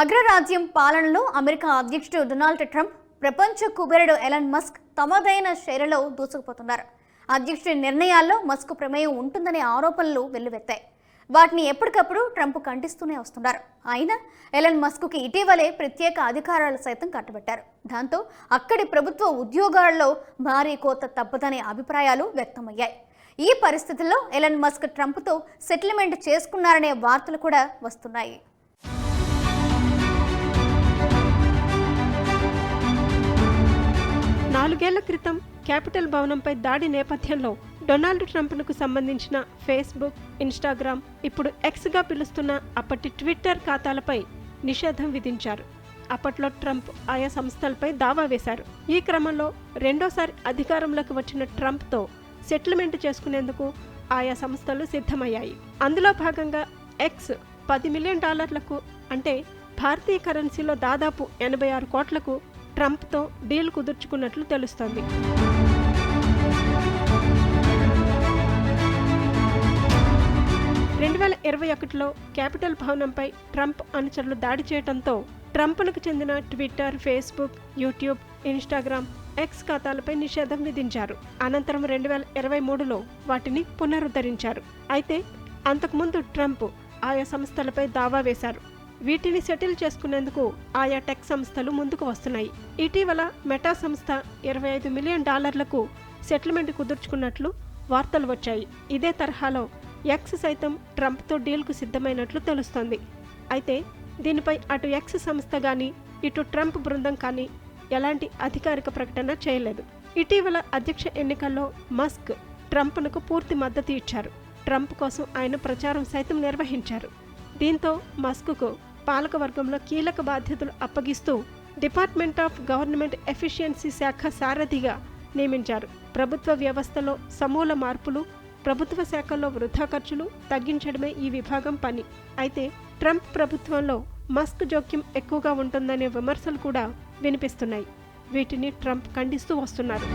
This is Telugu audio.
అగ్రరాజ్యం పాలనలో అమెరికా అధ్యక్షుడు డొనాల్డ్ ట్రంప్ ప్రపంచ కుబేరుడు ఎలన్ మస్క్ తమదైన శైలిలో దూసుకుపోతున్నారు. అధ్యక్షుడి నిర్ణయాల్లో మస్క్ ప్రమేయం ఉంటుందనే ఆరోపణలు వెల్లువెత్తాయి. వాటిని ఎప్పటికప్పుడు ట్రంప్ ఖండిస్తూనే వస్తున్నారు. అయినా ఎలన్ మస్క్కి ఇటీవలే ప్రత్యేక అధికారాలు సైతం కట్టబెట్టారు. దాంతో అక్కడి ప్రభుత్వ ఉద్యోగాల్లో భారీ కోత తప్పదనే అభిప్రాయాలు వ్యక్తమయ్యాయి. ఈ పరిస్థితుల్లో ఎలన్ మస్క్ ట్రంప్తో సెటిల్మెంట్ చేసుకున్నారనే వార్తలు కూడా వస్తున్నాయి. నాలుగేళ్ళ క్రితం క్యాపిటల్ భవనంపై దాడి నేపథ్యంలో డొనాల్డ్ ట్రంప్కు సంబంధించిన ఫేస్బుక్ ఇన్స్టాగ్రామ్ ఇప్పుడు ఎక్స్గా పిలుస్తున్న అప్పటి ట్విట్టర్ ఖాతాలపై నిషేధం విధించారు. అప్పట్లో ట్రంప్ ఆయా సంస్థలపై దావా వేశారు. ఈ క్రమంలో రెండోసారి అధికారంలోకి వచ్చిన ట్రంప్తో సెటిల్మెంట్ చేసుకునేందుకు ఆయా సంస్థలు సిద్ధమయ్యాయి. అందులో భాగంగా ఎక్స్ పది మిలియన్ డాలర్లకు అంటే భారతీయ కరెన్సీలో దాదాపు ఎనభై ఆరు కోట్లకు ట్రంప్తో డీల్ కుదుర్చుకున్నట్లు తెలుస్తోంది. రెండు వేల ఇరవై ఒకటిలో క్యాపిటల్ భవనంపై ట్రంప్ అనుచరులు దాడి చేయడంతో ట్రంప్లకు చెందిన Twitter Facebook YouTube Instagram X ఖాతాలపై నిషేధం విధించారు. అనంతరం రెండు వేల ఇరవై మూడులో వాటిని పునరుద్ధరించారు. అయితే అంతకుముందు ట్రంప్ ఆయా సంస్థలపై దావా వేశారు. వీటిని సెటిల్ చేసుకునేందుకు ఆయా టెక్ సంస్థలు ముందుకు వస్తున్నాయి. ఇటీవల మెటా సంస్థ ఇరవై ఐదు మిలియన్ డాలర్లకు సెటిల్మెంట్ కుదుర్చుకున్నట్లు వార్తలు వచ్చాయి. ఇదే తరహాలో ఎక్స్ సైతం ట్రంప్తో డీల్కు సిద్ధమైనట్లు తెలుస్తోంది. అయితే దీనిపై అటు ఎక్స్ సంస్థ కానీ ఇటు ట్రంప్ బృందం కానీ ఎలాంటి అధికారిక ప్రకటన చేయలేదు. ఇటీవల అధ్యక్ష ఎన్నికల్లో మస్క్ ట్రంప్నకు పూర్తి మద్దతు ఇచ్చారు. ట్రంప్ కోసం ఆయన ప్రచారం సైతం నిర్వహించారు. దీంతో మస్క్కు పాలకవర్గంలో కీలక బాధ్యతలు అప్పగిస్తూ డిపార్ట్మెంట్ ఆఫ్ గవర్నమెంట్ ఎఫిషియన్సీ శాఖ సారథిగా నియమించారు. ప్రభుత్వ వ్యవస్థలో సమూల మార్పులు ప్రభుత్వ శాఖల్లో వృధా ఖర్చులు తగ్గించడమే ఈ విభాగం పని. అయితే ట్రంప్ ప్రభుత్వంలో మస్క్ జోక్యం ఎక్కువగా ఉంటుందనే విమర్శలు కూడా వినిపిస్తున్నాయి. వీటిని ట్రంప్ ఖండిస్తూ వస్తున్నారు.